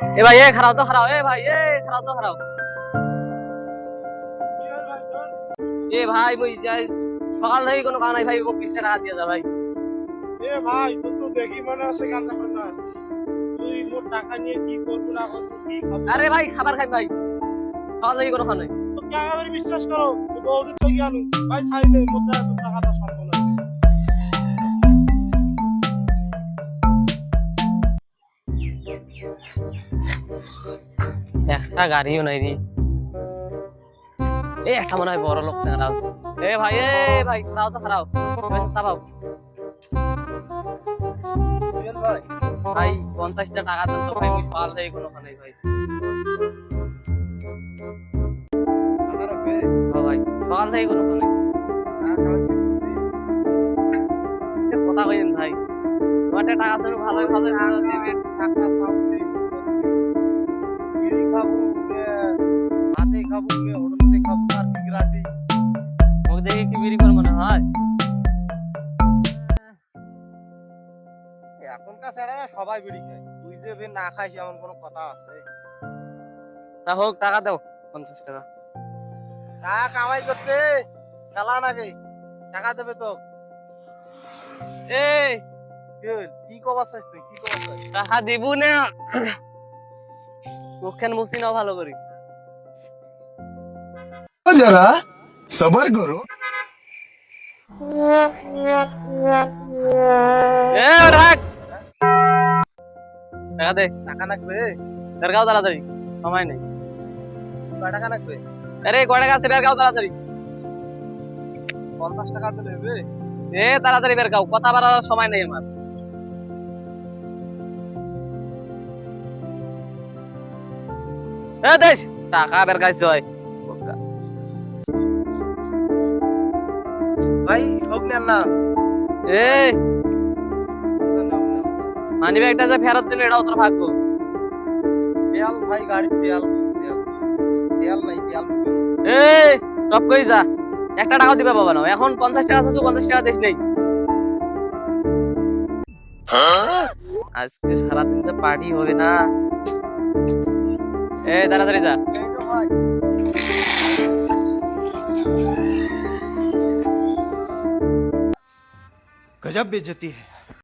এ ভাই এ খারাপ তো খারাপ এ ভাই এ খারাপ তো খারাপ এ ভাই মুই যাই সকাল থেকে কোনো কাজ নাই ভাই মোক বিশ টাকা দিয়ে যা ভাই। এ ভাই তো দেখি মনে গাঁজা করে না তুই মোট টাকা নিয়ে কি করবি না করবি কি আরে ভাই খাবার খাই ভাই। সকাল থেকে কোনো খাওয়া নাই। বিশ্বাস করো? তো বহুদিন তো জ্ঞান ভাই ছাই দে মোটা তো একটা গাড়িও নাই রে। এই একটা মনে হয় বড় লোক আছে। এ ভাই এ ভাই খারাপ তো খারাপ চাপাও। ভাই, পঞ্চাশটা টাকা দেন তো ভাই সকাল থেকে কোনো ভাই। ভাই ভাই। টাকা ভালোই ভালো ভালো টাকা বিড়ি করে মনে হয়। এখনকার সবাই বিড়ি খায়। তুই না খাইস এমন কোনো কথা আছে? তা হোক টাকা দাও পঞ্চাশ টাকা। টাকা কামাই করতে? খেলা নাকি? টাকা দেবে তো। এই কি কবার চাস তুই? কি কবার টাকা দিব না। মুখখান মুছি না ভালো করি। যারা সবার গরু। টাকা দে, টাকা লাগবে। বের গাও তাড়াতাড়ি, সময় নেই। টাকা লাগবে? আরে, কয় টাকা আছে বের গাও তাড়াতাড়ি? পঞ্চাশ টাকা তো নেবে। এ, তাড়াতাড়ি বের গাও কথা বাড়ার সময় নেই আমার। এ, দেশ, টাকা বের গাইছে হয়। ভাই হোক নেন না। এ মানি ব্যাগটা যে ফেরত দিলে এটাও তোর ভাগ্য। তেল ভাই গাড়ির তেল তেল নাই তেল ঢুকে এ টপ কই যা। একটা টাকা দিবে বাবা না এখন পঞ্চাশ টাকা আছে পঞ্চাশ টাকা দিস নেই। আজকে সারাদিন যে পার্টি হবে না। এ তাড়াতাড়ি যা। गजब बेजती है।